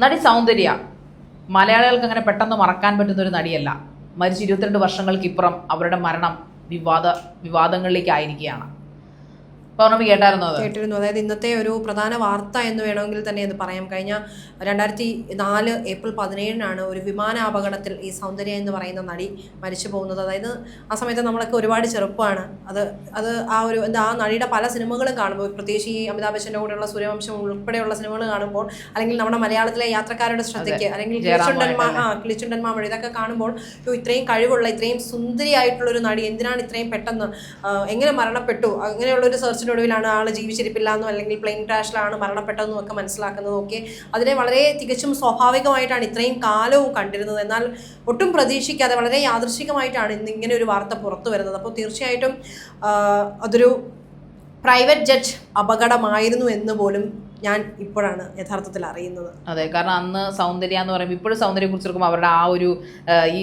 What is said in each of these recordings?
നടി സൗന്ദര്യ മലയാളികൾക്ക് അങ്ങനെ പെട്ടെന്ന് മറക്കാൻ പറ്റുന്ന ഒരു നടിയല്ല. മരിച്ച ഇരുപത്തിരണ്ട് വർഷങ്ങൾക്കിപ്പുറം അവരുടെ മരണം വിവാദ വിവാദങ്ങളിലേക്കായിരിക്കുകയാണ്. പൗർണമി കേട്ടായിരുന്നു കേട്ടിരുന്നു. അതായത് ഇന്നത്തെ ഒരു പ്രധാന വാർത്ത എന്ന് വേണമെങ്കിൽ തന്നെ അത് പറയാം. കഴിഞ്ഞ രണ്ടായിരത്തി നാല് ഏപ്രിൽ പതിനേഴിനാണ് ഒരു വിമാന അപകടത്തിൽ ഈ സൗന്ദര്യ എന്ന് പറയുന്ന നടി മരിച്ചു പോകുന്നത്. അതായത് ആ സമയത്ത് നമ്മളൊക്കെ ഒരുപാട് ചെറുപ്പമാണ്. അത് അത് ആ ഒരു എന്താ ആ നടിയുടെ പല സിനിമകളും കാണുമ്പോൾ പ്രത്യേകിച്ച് ഈ അമിതാഭ് ബച്ചന്റെ കൂടെയുള്ള സൂര്യവംശം ഉൾപ്പെടെയുള്ള സിനിമകൾ കാണുമ്പോൾ അല്ലെങ്കിൽ നമ്മുടെ മലയാളത്തിലെ യാത്രക്കാരുടെ ശ്രദ്ധയ്ക്ക് അല്ലെങ്കിൽ കിളിച്ചുണ്ടൻ മാ- ആ കിളിച്ചുണ്ടൻ മാമഴ ഇതൊക്കെ കാണുമ്പോൾ "യ്യോ, ഇത്രയും കഴിവുള്ള ഇത്രയും സുന്ദരിയായിട്ടുള്ള ഒരു നടി എന്തിനാണ് ഇത്രയും പെട്ടെന്ന് എങ്ങനെ മരണപ്പെട്ടു? അങ്ങനെയുള്ള ഒരു സെർച്ചിനൊടുവിലാണ് ആൾ ജീവിച്ചിരിപ്പില്ലാന്നോ അല്ലെങ്കിൽ പ്ലെയിൻ ക്രാഷിലാണ് മരണപ്പെട്ടതെന്നും ഒക്കെ മനസ്സിലാക്കുന്നതും ഒക്കെ അതിനെ വളരെ തികച്ചും സ്വാഭാവികമായിട്ടാണ് ഇത്രയും കാലവും കണ്ടിരുന്നത്. എന്നാൽ ഒട്ടും പ്രതീക്ഷിക്കാതെ വളരെ യാദൃശികമായിട്ടാണ് ഇന്ന് ഇങ്ങനെ ഒരു വാർത്ത പുറത്തു വരുന്നത്. അപ്പോൾ തീർച്ചയായിട്ടും അതൊരു പ്രൈവറ്റ് ജഡ്ജ് അപകടമായിരുന്നു എന്ന് പോലും ഞാൻ ഇപ്പോഴാണ് യഥാർത്ഥത്തിൽ അറിയുന്നത്. അതെ കാരണം അന്ന് സൗന്ദര്യ എന്ന് പറയുമ്പോൾ ഇപ്പോഴും സൗന്ദര്യം കുറിച്ച് എടുക്കുമ്പോൾ അവരുടെ ആ ഒരു ഈ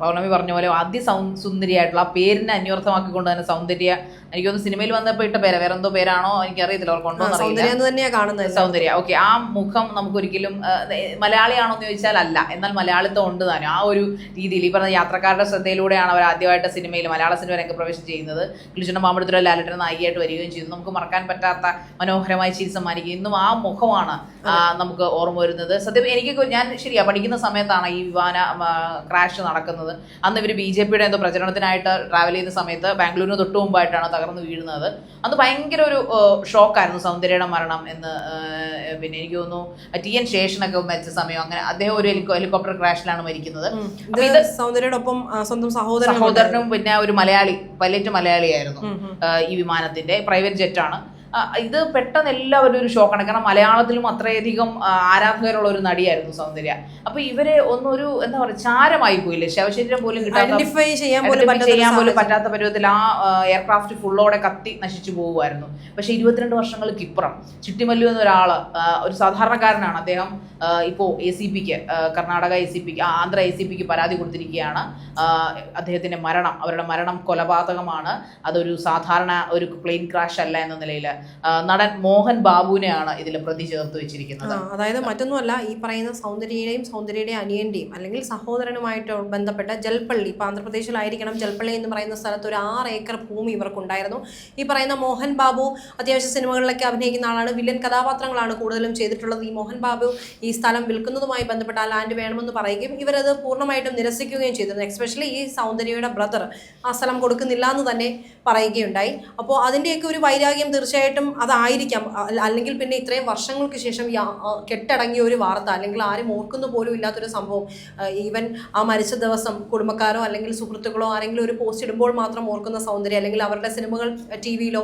പൗർണമി പറഞ്ഞ പോലെ ആദ്യ സൗ സുന്ദരിയായിട്ടുള്ള ആ പേരിനെ അന്വർത്ഥമാക്കിക്കൊണ്ട് തന്നെ സൗന്ദര്യ എനിക്കൊന്ന് സിനിമയിൽ വന്നപ്പോൾ ഇട്ട പേരാ. വേറെ എന്തോ പേരാണോ എനിക്കറിയത്തില്ല തന്നെയാണ് കാണുന്നത് സൗന്ദര്യ ഓക്കെ. ആ മുഖം നമുക്കൊരിക്കലും ഒരിക്കലും മലയാളിയാണോ എന്ന് ചോദിച്ചാൽ അല്ല. എന്നാൽ മലയാളിത്വം ഉണ്ട് താനും. ആ ഒരു രീതിയിൽ ഈ പറഞ്ഞ യാത്രക്കാരുടെ ശ്രദ്ധയിലൂടെയാണ് അവർ ആദ്യമായിട്ട് സിനിമയിൽ മലയാള സിനിമ രംഗപ്രവേശം ചെയ്യുന്നത്. കിളിച്ചുണ്ട മാമ്പഴത്തിലെ ലാലട്ടൻ നായികയായിട്ട് വരികയും ചെയ്തു. നമുക്ക് മറക്കാൻ പറ്റാത്ത മനോഹരമായ ചിരി സമ്മാനിക്കുക ഇന്നും ആ മുഖമാണ് നമുക്ക് ഓർമ്മ വരുന്നത്. സത്യം എനിക്ക് ഞാൻ ശരിയാ പഠിക്കുന്ന സമയത്താണ് ഈ വിമാന ക്രാഷ് നടക്കുന്നത്. അന്ന് ഇവർ ബി ജെ പിയുടെ എന്തോ പ്രചരണത്തിനായിട്ട് ട്രാവൽ ചെയ്യുന്ന സമയത്ത് ബാംഗ്ലൂരിന് തൊട്ട് മുമ്പായിട്ടാണ് തകർന്നു വീഴുന്നത്. അത് ഭയങ്കര ഒരു ഷോക്കായിരുന്നു സൗന്ദര്യയുടെ മരണം എന്ന് പിന്നെ എനിക്ക് തോന്നുന്നു ടി എൻ ശേഷനൊക്കെ മരിച്ച സമയം അങ്ങനെ അദ്ദേഹം ഒരു ഹെലികോ ഹെലികോപ്റ്റർ ക്രാഷിലാണ് മരിക്കുന്നത്. ഇത് സൗന്ദര്യയോടൊപ്പം സ്വന്തം സഹോദരനും പിന്നെ ഒരു മലയാളി പൈലറ്റ് മലയാളിയായിരുന്നു ഈ വിമാനത്തിന്റെ പ്രൈവറ്റ് ജെറ്റാണ്. ഇത് പെട്ടെന്ന് എല്ലാവരും ഒരു ഷോക്കാണ് കാരണം മലയാളത്തിലും അത്രയധികം ആരാധകരുള്ള ഒരു നടിയായിരുന്നു സൗന്ദര്യ. അപ്പൊ ഇവരെ ഒന്നൊരു എന്താ പറയുക ചാരമായി പോയില്ലേ? ശവശരീരം പോലും ഐഡന്റിഫൈ ചെയ്യാൻ പോലും പറ്റാത്ത ചെയ്യാൻ പോലും പറ്റാത്ത പരുവത്തിൽ ആ എയർക്രാഫ്റ്റ് ഫുള്ളോടെ കത്തി നശിച്ചു പോകുമായിരുന്നു പക്ഷെ ഇരുപത്തിരണ്ട് വർഷങ്ങൾക്ക് ഇപ്പുറം ചിട്ടിമല്ലു എന്നൊരാൾ ഒരാൾ ഒരു സാധാരണക്കാരനാണ് അദ്ദേഹം ഇപ്പോൾ ഇപ്പോ എ സി പിക്ക് കർണാടക എ സി പിക്ക് ആന്ധ്ര എ സി പിക്ക് പരാതി കൊടുത്തിരിക്കുകയാണ്. അദ്ദേഹത്തിന്റെ മരണം അവരുടെ മരണം കൊലപാതകമാണ്. അതൊരു സാധാരണ ഒരു പ്ലെയിൻ ക്രാഷ് അല്ല എന്ന നിലയിൽ നടൻ മോഹൻ ബാബുവിനെയാണ് ഇതിൽ പ്രതി ചേർത്ത് വെച്ചിരിക്കുന്നത്. അതായത് മറ്റൊന്നുമല്ല ഈ പറയുന്ന സൗന്ദര്യയുടെയും സൗന്ദര്യയുടെ അനിയന്റെയും അല്ലെങ്കിൽ സഹോദരനുമായിട്ട് ബന്ധപ്പെട്ട ജൽപ്പള്ളി ഇപ്പൊ ആന്ധ്രാപ്രദേശിലായിരിക്കണം ജൽപ്പള്ളി എന്ന് പറയുന്ന സ്ഥലത്ത് ഒരു ആറ് ഏക്കർ ഭൂമി ഇവർക്കുണ്ടായിരുന്നു. ഈ പറയുന്ന മോഹൻ ബാബു അത്യാവശ്യ സിനിമകളിലൊക്കെ അഭിനയിക്കുന്ന ആളാണ് വില്ലൻ കഥാപാത്രങ്ങളാണ് കൂടുതലും ചെയ്തിട്ടുള്ളത്. ഈ മോഹൻ ബാബു ഈ സ്ഥലം വിൽക്കുന്നതുമായി ബന്ധപ്പെട്ട ആ ലാൻഡ് വേണമെന്ന് പറയുകയും ഇവരത് പൂർണമായിട്ടും നിരസിക്കുകയും ചെയ്തിരുന്നു. എക്സ്പെഷ്യലി ഈ സൗന്ദര്യയുടെ ബ്രദർ ആ സ്ഥലം കൊടുക്കുന്നില്ല എന്ന് തന്നെ പറയുകയുണ്ടായി. അപ്പോൾ അതിന്റെയൊക്കെ ഒരു വൈരാഗ്യം തീർച്ചയായിട്ടും അതായിരിക്കാം. അല്ലെങ്കിൽ പിന്നെ ഇത്രയും വർഷങ്ങൾക്ക് ശേഷം കെട്ടടങ്ങിയ ഒരു വാർത്ത അല്ലെങ്കിൽ ആരും ഓർക്കുന്നു പോലും ഇല്ലാത്തൊരു സംഭവം. ഈവൻ ആ മരിച്ച ദിവസം കുടുംബക്കാരോ അല്ലെങ്കിൽ സുഹൃത്തുക്കളോ ആരെങ്കിലും ഒരു പോസ്റ്റ് ഇടുമ്പോൾ മാത്രം ഓർക്കുന്ന സൗന്ദര്യം അല്ലെങ്കിൽ അവരുടെ സിനിമകൾ ടി വിയിലോ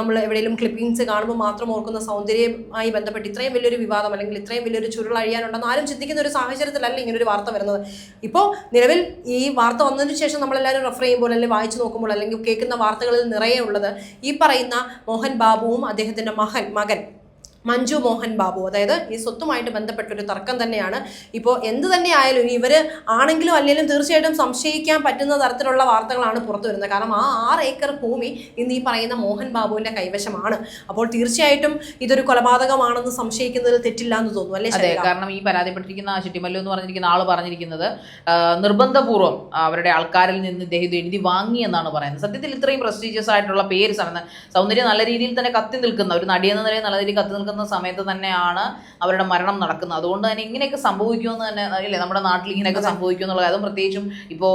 നമ്മൾ എവിടെയെങ്കിലും ക്ലിപ്പിങ്സ് കാണുമ്പോൾ മാത്രം ഓർക്കുന്ന സൗന്ദര്യമായി ബന്ധപ്പെട്ട് ഇത്രയും വലിയൊരു വിവാദം അല്ലെങ്കിൽ ഇത്രയും വലിയൊരു ചുരുൾ അഴിയാനുണ്ടെന്ന് ആരും ചിന്തിക്കുന്ന ഒരു സാഹചര്യത്തിലല്ല ഇങ്ങനെ ഒരു വാർത്ത വരുന്നത്. ഇപ്പോൾ നിലവിൽ ഈ വാർത്ത വന്നതിന് ശേഷം നമ്മളെല്ലാവരും റെഫർ ചെയ്യുമ്പോൾ അല്ലെങ്കിൽ വായിച്ചു നോക്കുമ്പോൾ അല്ലെങ്കിൽ കേൾക്കുന്ന വാർത്തകളിൽ നിറയെ ഉള്ളത് ഈ പറയുന്ന മോഹൻ ബാബുവും അദ്ദേഹത്തിന്റെ മകൻ മകൻ മഞ്ജു മോഹൻ ബാബു. അതായത് ഈ സ്വത്തുമായിട്ട് ബന്ധപ്പെട്ട ഒരു തർക്കം തന്നെയാണ്. ഇപ്പോൾ എന്ത് തന്നെ ആയാലും ഇനി ഇവർ ആണെങ്കിലും അല്ലെങ്കിലും തീർച്ചയായിട്ടും സംശയിക്കാൻ പറ്റുന്ന തരത്തിലുള്ള വാർത്തകളാണ് പുറത്തു വരുന്നത്. കാരണം ആ ആറ് ഏക്കർ ഭൂമി ഇന്ന് ഈ പറയുന്ന മോഹൻ ബാബുവിന്റെ കൈവശമാണ്. അപ്പോൾ തീർച്ചയായിട്ടും ഇതൊരു കൊലപാതകമാണെന്ന് സംശയിക്കുന്നതിൽ തെറ്റില്ല എന്ന് തോന്നുന്നു അല്ലേ അതെ കാരണം ഈ പരാതിപ്പെട്ടിരിക്കുന്ന ചുറ്റിമല്ലു എന്ന് പറഞ്ഞിരിക്കുന്ന ആൾ പറഞ്ഞിരിക്കുന്നത് നിർബന്ധപൂർവം അവരുടെ ആൾക്കാരിൽ നിന്ന് ഇദ്ദേഹം എഴുതി വാങ്ങി എന്നാണ് പറയുന്നത്. സത്യത്തിൽ ഇത്രയും പ്രസ്റ്റീജിയസ് ആയിട്ടുള്ള പേര് സൗന്ദര്യം നല്ല രീതിയിൽ തന്നെ കത്തി നിൽക്കുന്ന ഒരു നടിയെന്ന നിലയിൽ നല്ല രീതിയിൽ കത്തി നിൽക്കുന്ന സമയത്ത് തന്നെയാണ് അവരുടെ മരണം നടക്കുന്നത്. അതുകൊണ്ട് തന്നെ ഇങ്ങനെയൊക്കെ സംഭവിക്കുമെന്ന് തന്നെ അറിയില്ലേ നമ്മുടെ നാട്ടിൽ ഇങ്ങനെയൊക്കെ സംഭവിക്കും എന്നുള്ളത് അതും പ്രത്യേകിച്ചും ഇപ്പോൾ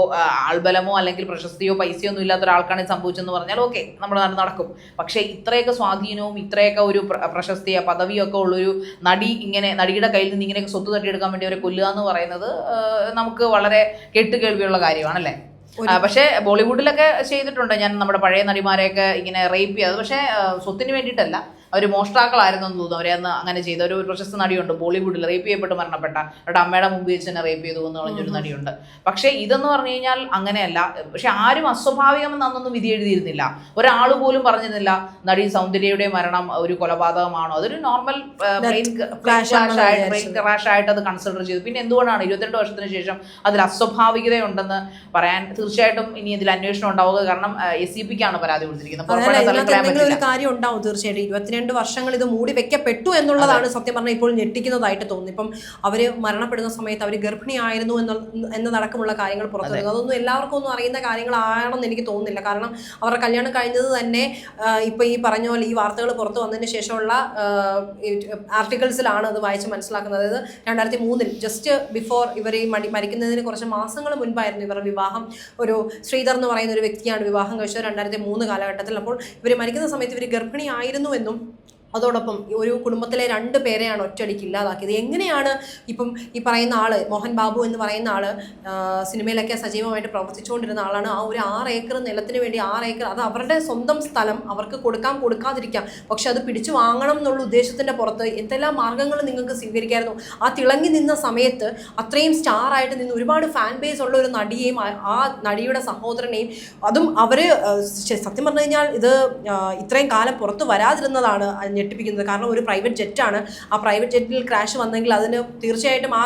ആൾബലമോ അല്ലെങ്കിൽ പ്രശസ്തിയോ പൈസയോ ഒന്നും ഇല്ലാത്ത ഒരാൾക്കാണ് സംഭവിച്ചെന്ന് പറഞ്ഞാൽ ഓക്കെ നമ്മുടെ നാട് നടക്കും. പക്ഷേ ഇത്രയൊക്കെ സ്വാധീനവും ഇത്രയൊക്കെ ഒരു പ്രശസ്തിയ പ്രശസ്തിയോ പദവിയോ ഒക്കെ ഉള്ളൊരു നടി ഇങ്ങനെ നടിയുടെ കയ്യിൽ നിന്ന് ഇങ്ങനെയൊക്കെ സ്വത്ത് തട്ടിയെടുക്കാൻ വേണ്ടി അവരെ കൊല്ലുക എന്ന് പറയുന്നത് നമുക്ക് വളരെ കേട്ടുകേൾവിയുള്ള കാര്യമാണല്ലേ? പക്ഷേ ബോളിവുഡിലൊക്കെ ചെയ്തിട്ടുണ്ട്. ഞാൻ നമ്മുടെ പഴയ നടിമാരെയൊക്കെ ഇങ്ങനെ റേപ്പ് ചെയ്തത് പക്ഷേ സ്വത്തിന് വേണ്ടിയിട്ടല്ല. അവർ മോഷ്ടാക്കളായിരുന്നു എന്ന് തോന്നുന്നു. അവരെ അന്ന് അങ്ങനെ ചെയ്ത. ഒരു പ്രശസ്ത നടിയുണ്ട്. ബോളിവുഡിൽ റേപ്പ് ചെയ്യപ്പെട്ട് മരണപ്പെട്ട അവരുടെ അമ്മയുടെ മുമ്പിൽ വെച്ച് തന്നെ റേപ്പ് ചെയ്തു എന്ന് പറഞ്ഞൊരു നടിയുണ്ട്. പക്ഷേ ഇതെന്ന് പറഞ്ഞു കഴിഞ്ഞാൽ അങ്ങനെയല്ല. പക്ഷെ ആരും അസ്വാഭാവികമെന്ന് അന്നൊന്നും വിധി എഴുതിയിരുന്നില്ല. ഒരാൾ പോലും പറഞ്ഞിരുന്നില്ല നടി സൗന്ദര്യയുടെ മരണം ഒരു കൊലപാതകമാണോ? അതൊരു നോർമൽ. ക്രാഷ് ആയിട്ട് അത് കൺസിഡർ ചെയ്തു. പിന്നെ എന്തുകൊണ്ടാണ് ഇരുപത്തിരണ്ട് വർഷത്തിന് ശേഷം അതിൽ അസ്വാഭാവികതയുണ്ടെന്ന് പറയാൻ തീർച്ചയായിട്ടും ഇനി ഇതിൽ അന്വേഷണം ഉണ്ടാവുക? കാരണം എസ് സി പിക്കാണ് പരാതി കൊടുത്തിരിക്കുന്നത്. ഒരു കാര്യം ഉണ്ടാവും തീർച്ചയായിട്ടും. ഇരുപത്തിരണ്ട് ഇരുപത്തിരണ്ട് വർഷങ്ങൾ ഇത് മൂടി വെക്കപ്പെട്ടു എന്നുള്ളതാണ് സത്യം പറഞ്ഞാൽ ഇപ്പോൾ ഞെട്ടിക്കുന്നതായിട്ട് തോന്നുന്നു. ഇപ്പം അവർ മരണപ്പെടുന്ന സമയത്ത് അവർ ഗർഭിണിയായിരുന്നു എന്ന എന്നതടക്കമുള്ള കാര്യങ്ങൾ പുറത്തു വരുന്നു അതൊന്നും എല്ലാവർക്കും ഒന്നും അറിയുന്ന കാര്യങ്ങളാണെന്ന് എനിക്ക് തോന്നുന്നില്ല. കാരണം അവരുടെ കല്യാണം കഴിഞ്ഞത് തന്നെ ഇപ്പം ഈ പറഞ്ഞ പോലെ ഈ വാർത്തകൾ പുറത്തു വന്നതിന് ശേഷമുള്ള ആർട്ടിക്കിൾസിലാണ് അത് വായിച്ച് മനസ്സിലാക്കുന്നത്. അതായത് രണ്ടായിരത്തി മൂന്നിൽ ജസ്റ്റ് ബിഫോർ ഇവർ ഈ മടി മരിക്കുന്നതിന് കുറച്ച് മാസങ്ങൾ മുൻപായിരുന്നു ഇവരുടെ വിവാഹം. ഒരു ശ്രീധർ എന്ന് പറയുന്ന ഒരു വ്യക്തിയാണ് വിവാഹം കഴിച്ചത് രണ്ടായിരത്തി മൂന്ന് കാലഘട്ടത്തിൽ. അപ്പോൾ ഇവർ മരിക്കുന്ന സമയത്ത് ഇവർ ഗർഭിണിയായിരുന്നു എന്നും അതോടൊപ്പം ഒരു കുടുംബത്തിലെ രണ്ട് പേരെയാണ് ഒറ്റയടിക്ക് ഇല്ലാതാക്കിയത്. എങ്ങനെയാണ് ഇപ്പം ഈ പറയുന്ന ആൾ മോഹൻ ബാബു എന്ന് പറയുന്ന ആൾ സിനിമയിലൊക്കെ സജീവമായിട്ട് പ്രവർത്തിച്ചുകൊണ്ടിരുന്ന ആളാണ്. ആ ഒരു ആറ് ഏക്കർ നിലത്തിന് വേണ്ടി ആറ് ഏക്കർ അത് അവരുടെ സ്വന്തം സ്ഥലം അവർക്ക് കൊടുക്കാൻ കൊടുക്കാതിരിക്കാം. പക്ഷെ അത് പിടിച്ചു വാങ്ങണം എന്നുള്ള ഉദ്ദേശത്തിന്റെ പുറത്ത് എന്തെല്ലാം മാർഗങ്ങൾ നിങ്ങൾക്ക് സ്വീകരിക്കായിരുന്നു? ആ തിളങ്ങി നിന്ന സമയത്ത് അത്രയും സ്റ്റാർ ആയിട്ട് നിന്ന് ഒരുപാട് ഫാൻ ബേസ് ഉള്ള ഒരു നടിയെയും ആ- നടിയുടെ സഹോദരനെയും അതും അവർ സത്യം പറഞ്ഞു കഴിഞ്ഞാൽ ഇത് ഇത്രയും കാലം പുറത്ത് വരാതിരുന്നതാണ് ഞെട്ടിപ്പിക്കുന്നത്. കാരണം ഒരു പ്രൈവറ്റ് ജെറ്റാണ് ആ പ്രൈവറ്റ് ജെറ്റിൽ ക്രാഷ് വന്നെങ്കിൽ അതിന് തീർച്ചയായിട്ടും ആ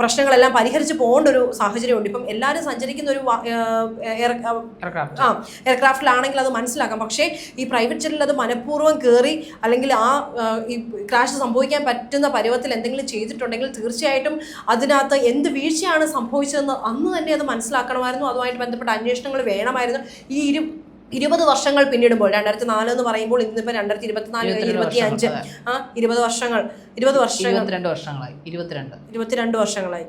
പ്രശ്നങ്ങളെല്ലാം പരിഹരിച്ച് പോകേണ്ട ഒരു സാഹചര്യമുണ്ട്. ഇപ്പം എല്ലാവരും സഞ്ചരിക്കുന്ന ഒരു ആ, എയർക്രാഫ്റ്റ് ആ എയർക്രാഫ്റ്റിലാണെങ്കിൽ അത് മനസ്സിലാക്കാം. പക്ഷേ ഈ പ്രൈവറ്റ് ജെറ്റിൽ അത് മനഃപൂർവം കയറി അല്ലെങ്കിൽ ആ ആ, ഈ ക്രാഷ് സംഭവിക്കാൻ പറ്റുന്ന പരുവത്തിൽ എന്തെങ്കിലും ചെയ്തിട്ടുണ്ടെങ്കിൽ തീർച്ചയായിട്ടും അതിനകത്ത് എന്ത് വീഴ്ചയാണ് സംഭവിച്ചതെന്ന് അന്ന് തന്നെ അത് മനസ്സിലാക്കണമായിരുന്നു. അതുമായിട്ട് ബന്ധപ്പെട്ട അന്വേഷണങ്ങൾ വേണമായിരുന്നു. ഈ ഇരു ഇരുപത് വർഷങ്ങൾ പിന്നിടുമ്പോൾ രണ്ടായിരത്തി നാല് എന്ന് പറയുമ്പോൾ ഇന്നിപ്പോ രണ്ടായിരത്തി ഇരുപത്തിനാല് ഇരുപത്തി അഞ്ച് ആ ഇരുപത് വർഷങ്ങൾ ഇരുപത് വർഷങ്ങൾ. രണ്ട് വർഷങ്ങളായി ഇരുപത്തിരണ്ട്. ഇരുപത്തിരണ്ട് വർഷങ്ങളായി.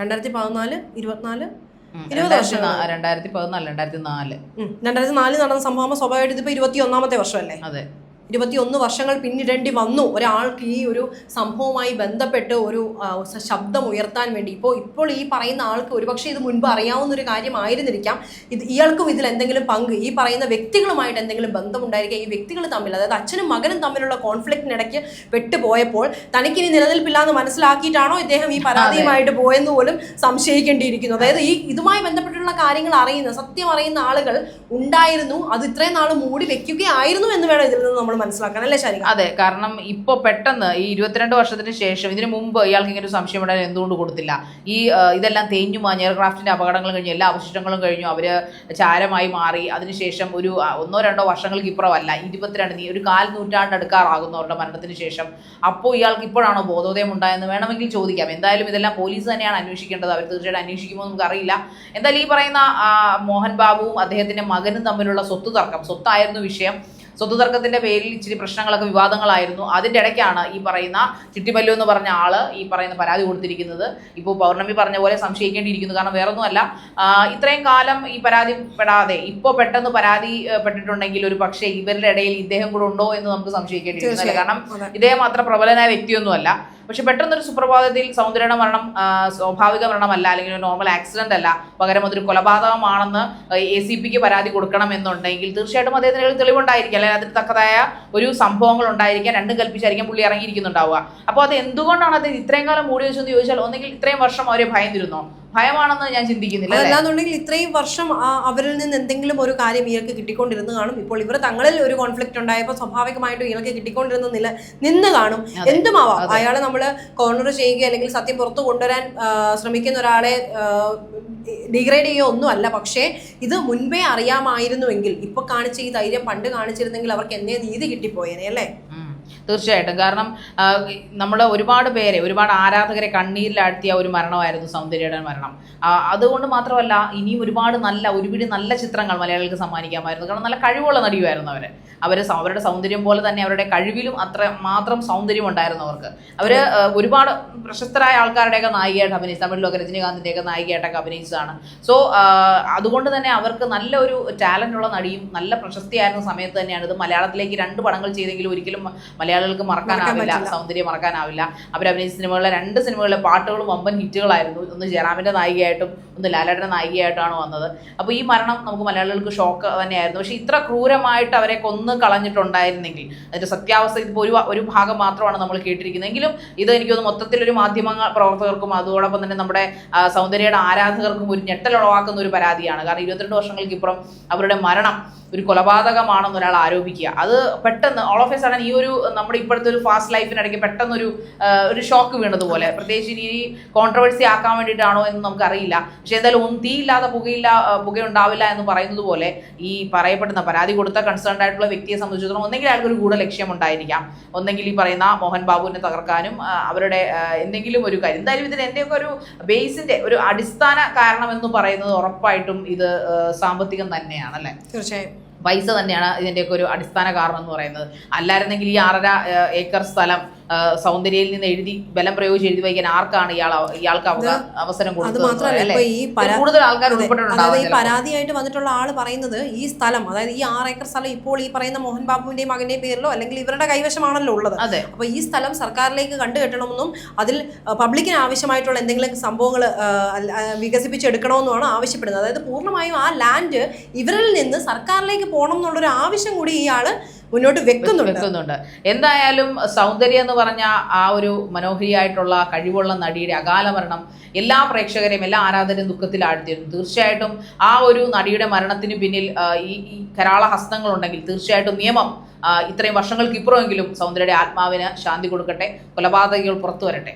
രണ്ടായിരത്തി പതിനാല് ഇരുപത്തിനാല്. ഇരുപത് രണ്ടായിരത്തി പതിനാല് രണ്ടായിരത്തി നാല്. രണ്ടായിരത്തി നാലിൽ നടന്ന സംഭവം സ്വാഭാവികമായിട്ട് ഇതിപ്പോ ഇരുപത്തി ഒന്നാമത്തെ വർഷമല്ലേ? അതെ. ഇരുപത്തിയൊന്ന് വർഷങ്ങൾ പിന്നിടേണ്ടി വന്നു. ഒരാൾക്ക് ഈ ഒരു സംഭവവുമായി ബന്ധപ്പെട്ട് ഒരു ശബ്ദം ഉയർത്താൻ വേണ്ടി. ഇപ്പോൾ ഇപ്പോൾ ഈ പറയുന്ന ആൾക്ക് ഒരുപക്ഷെ ഇത് മുൻപ് അറിയാവുന്ന ഒരു കാര്യമായിരുന്നിരിക്കാം. ഇത് ഇയാൾക്കും ഇതിൽ എന്തെങ്കിലും പങ്ക് ഈ പറയുന്ന വ്യക്തികളുമായിട്ട് എന്തെങ്കിലും ബന്ധമുണ്ടായിരിക്കുക ഈ വ്യക്തികൾ തമ്മിൽ അതായത് അച്ഛനും മകനും തമ്മിലുള്ള കോൺഫ്ലിക്റ്റിനിടയ്ക്ക് പെട്ടുപോയപ്പോൾ തനിക്കിനി നിലനിൽപ്പില്ലാന്ന് മനസ്സിലാക്കിയിട്ടാണോ ഇദ്ദേഹം ഈ പരാതിയുമായിട്ട് പോയെന്ന് പോലും സംശയിക്കേണ്ടിയിരിക്കുന്നു. അതായത് ഈ ഇതുമായി ബന്ധപ്പെട്ടുള്ള കാര്യങ്ങൾ അറിയുന്ന സത്യം അറിയുന്ന ആളുകൾ ഉണ്ടായിരുന്നു. അത് ഇത്രയും നാൾ മൂടി വെക്കുകയായിരുന്നു എന്ന് വേണം ഇതിൽ നിന്ന് നമ്മൾ മനസ്സിലാക്കാൻ അല്ലേ ശരി അതെ കാരണം ഇപ്പൊ പെട്ടെന്ന് ഈ ഇരുപത്തിരണ്ട് വർഷത്തിന് ശേഷം ഇതിനു മുമ്പ് ഇയാൾക്ക് ഇങ്ങനെ ഒരു സംശയം ഇടാൻ എന്തുകൊണ്ട് കൊടുത്തില്ല? ഈ ഇതെല്ലാം തേഞ്ഞു മാഞ്ഞ് എയർക്രാഫ്റ്റിന്റെ അപകടങ്ങൾ കഴിഞ്ഞു എല്ലാ അവശിഷ്ടങ്ങളും കഴിഞ്ഞു അവർ ചാരമായി മാറി അതിനുശേഷം ഒരു ഒന്നോ രണ്ടോ വർഷങ്ങൾക്ക് ഇപ്പുറമല്ല ഇരുപത്തിരണ്ട് നീ ഒരു കാൽ നൂറ്റാണ്ട് എടുക്കാറാകുന്നു അവരുടെ മരണത്തിന് ശേഷം അപ്പോൾ ഇയാൾക്ക് ഇപ്പോഴാണോ ബോധോദയം ഉണ്ടായെന്ന് വേണമെങ്കിൽ ചോദിക്കാം. എന്തായാലും ഇതെല്ലാം പോലീസ് തന്നെയാണ് അന്വേഷിക്കേണ്ടത്. അവർ തീർച്ചയായിട്ടും അന്വേഷിക്കുമോ നമുക്ക് അറിയില്ല എന്തായാലും ഈ പറയുന്ന മോഹൻ ബാബുവും അദ്ദേഹത്തിന്റെ മകനും തമ്മിലുള്ള സ്വത്ത് തർക്കം സ്വത്തായിരുന്നു വിഷയം. സ്വത്ത് തർക്കത്തിന്റെ പേരിൽ ഇച്ചിരി പ്രശ്നങ്ങളൊക്കെ വിവാദങ്ങളായിരുന്നു. അതിന്റെ ഇടയ്ക്കാണ് ഈ പറയുന്ന ചിട്ടിമല്ലു എന്ന് പറഞ്ഞ ആൾ ഈ പറയുന്ന പരാതി കൊടുത്തിരിക്കുന്നത്. ഇപ്പോൾ പൗർണമി പറഞ്ഞ പോലെ സംശയിക്കേണ്ടിയിരിക്കുന്നു. കാരണം വേറൊന്നുമല്ല ഇത്രയും കാലം ഈ പരാതി പെടാതെ ഇപ്പോൾ പെട്ടെന്ന് പരാതി പെട്ടിട്ടുണ്ടെങ്കിൽ ഒരു പക്ഷേ ഇവരുടെ ഇടയിൽ ഇദ്ദേഹം കൂടെ ഉണ്ടോ എന്ന് നമുക്ക് സംശയിക്കേണ്ടിയിരിക്കുന്നു? കാരണം ഇദ്ദേഹം അത്ര പ്രബലനായ വ്യക്തിയൊന്നുമല്ല. പക്ഷെ പെട്ടെന്നൊരു സുപ്രഭാതത്തിൽ സൗന്ദര്യയുടെ മരണം സ്വാഭാവിക മരണമല്ല അല്ലെങ്കിൽ നോർമൽ ആക്സിഡന്റ് അല്ല പകരം അതൊരു കൊലപാതകമാണെന്ന് എ സി പിക്ക് പരാതി കൊടുക്കണം എന്നുണ്ടെങ്കിൽ തീർച്ചയായിട്ടും അദ്ദേഹത്തിന് ഒരു തെളിവുണ്ടായിരിക്കും. അല്ലെങ്കിൽ അതിന് തക്കതായ ഒരു സംഭവങ്ങൾ ഉണ്ടായിരിക്കാം. രണ്ടും കൽപ്പിച്ചായിരിക്കും പുള്ളി ഇറങ്ങിയിരിക്കുന്നുണ്ടാവുക. അപ്പോൾ അത് എന്തുകൊണ്ടാണ് അത് ഇത്രയും കാലം മൂടി വെച്ചെന്ന് ചോദിച്ചാൽ ഒന്നെങ്കിൽ ഇത്രയും വർഷം അവരെ ഭയന്നിരുന്നോ? ഭയമാണെന്ന് ഞാൻ ചിന്തിക്കുന്നില്ല അല്ലാന്നുണ്ടെങ്കിൽ ഇത്രയും വർഷം അവരിൽ നിന്ന് എന്തെങ്കിലും ഒരു കാര്യം ഇയാൾക്ക് കിട്ടിക്കൊണ്ടിരുന്നു കാണും. ഇപ്പോൾ ഇവർ തങ്ങളിൽ ഒരു കോൺഫ്ലിക്റ്റ് ഉണ്ടായപ്പോൾ സ്വാഭാവികമായിട്ടും ഇയാൾക്ക് കിട്ടിക്കൊണ്ടിരുന്ന നില നിന്ന് കാണും. എന്തുമാവാം? അയാളെ നമ്മൾ കോർണർ ചെയ്യുക അല്ലെങ്കിൽ സത്യം പുറത്തു കൊണ്ടുവരാൻ ശ്രമിക്കുന്ന ഒരാളെ ഡിഗ്രേഡ് ചെയ്യുക ഒന്നുമല്ല. പക്ഷേ ഇത് മുൻപേ അറിയാമായിരുന്നുവെങ്കിൽ ഇപ്പൊ കാണിച്ച ഈ ധൈര്യം പണ്ട് കാണിച്ചിരുന്നെങ്കിൽ അവർക്ക് എന്നേ നീതി കിട്ടിപ്പോയേനെ അല്ലേ. തീർച്ചയായിട്ടും. കാരണം നമ്മൾ ഒരുപാട് പേരെ ഒരുപാട് ആരാധകരെ കണ്ണീരിലാഴ്ത്തിയ ഒരു മരണമായിരുന്നു സൗന്ദര്യയുടെ മരണം. അതുകൊണ്ട് മാത്രമല്ല ഇനിയും ഒരുപാട് നല്ല ഒരുപിടി നല്ല ചിത്രങ്ങൾ മലയാളികൾക്ക് സമ്മാനിക്കാമായിരുന്നു. കാരണം നല്ല കഴിവുള്ള നടിയുമായിരുന്നു അവർ അവർ അവരുടെ സൗന്ദര്യം പോലെ തന്നെ അവരുടെ കഴിവിലും അത്ര മാത്രം സൗന്ദര്യം ഉണ്ടായിരുന്നു അവർക്ക് അവർ ഒരുപാട് പ്രശസ്തരായ ആൾക്കാരുടെയൊക്കെ നായികയായിട്ട് അഭിനയിച്ചു തമിഴിലൊക്കെ രജനീകാന്തിന്റെയൊക്കെ നായികയായിട്ടൊക്കെ അഭിനയിച്ചതാണ് സോ അതുകൊണ്ട് തന്നെ അവർക്ക് നല്ല ഒരു ഉള്ള നടിയും നല്ല പ്രശസ്തിയായിരുന്ന സമയത്ത് തന്നെയാണ് ഇത് മലയാളത്തിലേക്ക് രണ്ട് പടങ്ങൾ ചെയ്തെങ്കിലും ഒരിക്കലും മലയാളികൾക്ക് മറക്കാനാവില്ല. സൗന്ദര്യം മറക്കാനാവില്ല. അവർ അഭിനയിച്ച സിനിമകളിലെ രണ്ട് സിനിമകളിലെ പാട്ടുകളും വമ്പൻ ഹിറ്റുകളായിരുന്നു. ഒന്ന് ജയറാമിന്റെ നായികയായിട്ടും ഒന്ന് ലാലേട്ടന്റെ നായികയായിട്ടാണ് വന്നത്. അപ്പോൾ ഈ മരണം നമുക്ക് മലയാളികൾക്ക് ഷോക്ക് തന്നെയായിരുന്നു. പക്ഷേ ഇത്ര ക്രൂരമായിട്ട് അവരെ കൊന്നു കളഞ്ഞിട്ടുണ്ടായിരുന്നെങ്കിൽ അതിന്റെ സത്യാവസ്ഥ ഇതിപ്പോൾ ഒരു ഒരു ഭാഗം മാത്രമാണ് നമ്മൾ കേട്ടിരിക്കുന്നത്. എങ്കിലും ഇത് എനിക്കൊന്ന് മൊത്തത്തിൽ ഒരു മാധ്യമ പ്രവർത്തകർക്കും അതോടൊപ്പം തന്നെ നമ്മുടെ സൗന്ദര്യയുടെ ആരാധകർക്കും ഒരു ഞെട്ടലുളവാക്കുന്ന ഒരു പരാതിയാണ്. കാരണം ഇരുപത്തിരണ്ട് വർഷങ്ങൾക്ക് ഇപ്പുറം അവരുടെ മരണം ഒരു കൊലപാതകമാണെന്ന് ഒരാൾ ആരോപിക്കുക. അത് പെട്ടെന്ന് ഓൾ ഓഫ് എ സഡൻ ഈ ഒരു നമ്മുടെ ഇപ്പോഴത്തെ ഒരു ഫാസ്റ്റ് ലൈഫിനിടയ്ക്ക് പെട്ടെന്നൊരു ഒരു ഷോക്ക് വീണതുപോലെ. പ്രത്യേകിച്ച് ഇനി കോൺട്രവേഴ്സി ആക്കാൻ വേണ്ടിയിട്ടാണോ എന്ന് നമുക്കറിയില്ല. പക്ഷേ എന്തായാലും ഒന്നും തീയില്ലാതെ പുകയില്ല പുകയുണ്ടാവില്ല എന്ന് പറയുന്നത് പോലെ ഈ പറയപ്പെടുന്ന പരാതി കൊടുത്ത കൺസേൺഡ് ആയിട്ടുള്ള വ്യക്തിയെ സംബന്ധിച്ചിടത്തോളം ഒന്നെങ്കിൽ അയാൾക്ക് ഒരു ഗൂഢ ലക്ഷ്യം ഉണ്ടായിരിക്കാം. ഒന്നെങ്കിൽ ഈ പറയുന്ന മോഹൻ ബാബുവിനെ തകർക്കാനും അവരുടെ എന്തെങ്കിലും ഒരു കാര്യം. എന്തായാലും ഇതിന് എന്റെയൊക്കെ ഒരു ബേസിന്റെ ഒരു അടിസ്ഥാന കാരണം എന്ന് പറയുന്നത് ഉറപ്പായിട്ടും ഇത് സാമ്പത്തികം തന്നെയാണ് അല്ലേ തീർച്ചയായും. പൈസ തന്നെയാണ് ഇതിന്റെയൊക്കെ ഒരു അടിസ്ഥാന കാരണം എന്ന് പറയുന്നത്. അല്ലായിരുന്നെങ്കിൽ ഈ ആറര ഏക്കർ സ്ഥലം സൗന്ദര്യയിൽ നിന്ന് എഴുതി ബലം പ്രയോഗിച്ച് എഴുതി വയ്ക്കാൻ ആർക്കാണ് ഇയാൾ ഇയാൾക്ക് അവ- അവസരം കൊടുക്കുന്നത് കൂടുതൽ ആൾക്കാർ. ഉൾപ്പെട്ടിട്ടുണ്ടാവും ഈ പരാതിയായിട്ട് വന്നിട്ടുള്ള ആൾ പറയുന്നത് ഈ സ്ഥലം അതായത് ഈ ആറ് ഏക്കർ സ്ഥലം ഇപ്പോൾ ഈ പറയുന്ന മോഹൻ ബാബുവിന്റെയും മകന്റെയും പേരിലോ അല്ലെങ്കിൽ ഇവരുടെ കൈവശമാണല്ലോ ഉള്ളത്. അപ്പൊ ഈ സ്ഥലം സർക്കാരിലേക്ക് കണ്ടു കെട്ടണമെന്നും അതിൽ പബ്ലിക്കിന് ആവശ്യമായിട്ടുള്ള എന്തെങ്കിലും സംഭവങ്ങൾ വികസിപ്പിച്ചെടുക്കണമെന്നുമാണ് ആവശ്യപ്പെടുന്നത്. അതായത് പൂർണമായും ആ ലാൻഡ് ഇവരിൽ നിന്ന് സർക്കാരിലേക്ക് പോകണം എന്നുള്ളൊരു ആവശ്യം കൂടി ഇയാൾ മുന്നോട്ട് വെക്കുന്നുണ്ട്. എന്തായാലും സൗന്ദര്യം എന്ന് പറഞ്ഞ ആ ഒരു മനോഹരിയായിട്ടുള്ള കഴിവുള്ള നടിയുടെ അകാല മരണം എല്ലാ പ്രേക്ഷകരെയും എല്ലാ ആരാധകരും ദുഃഖത്തിൽ ആഴ്ത്തിയിരുന്നു തീർച്ചയായിട്ടും ആ ഒരു നടിയുടെ മരണത്തിന് പിന്നിൽ ഈ കരാള ഹസ്തങ്ങളുണ്ടെങ്കിൽ തീർച്ചയായിട്ടും നിയമം ഇത്രയും വർഷങ്ങൾക്ക് ഇപ്പുറമെങ്കിലും സൗന്ദര്യയുടെ ആത്മാവിന് ശാന്തി കൊടുക്കട്ടെ. കൊലപാതകങ്ങൾ പുറത്തു വരട്ടെ.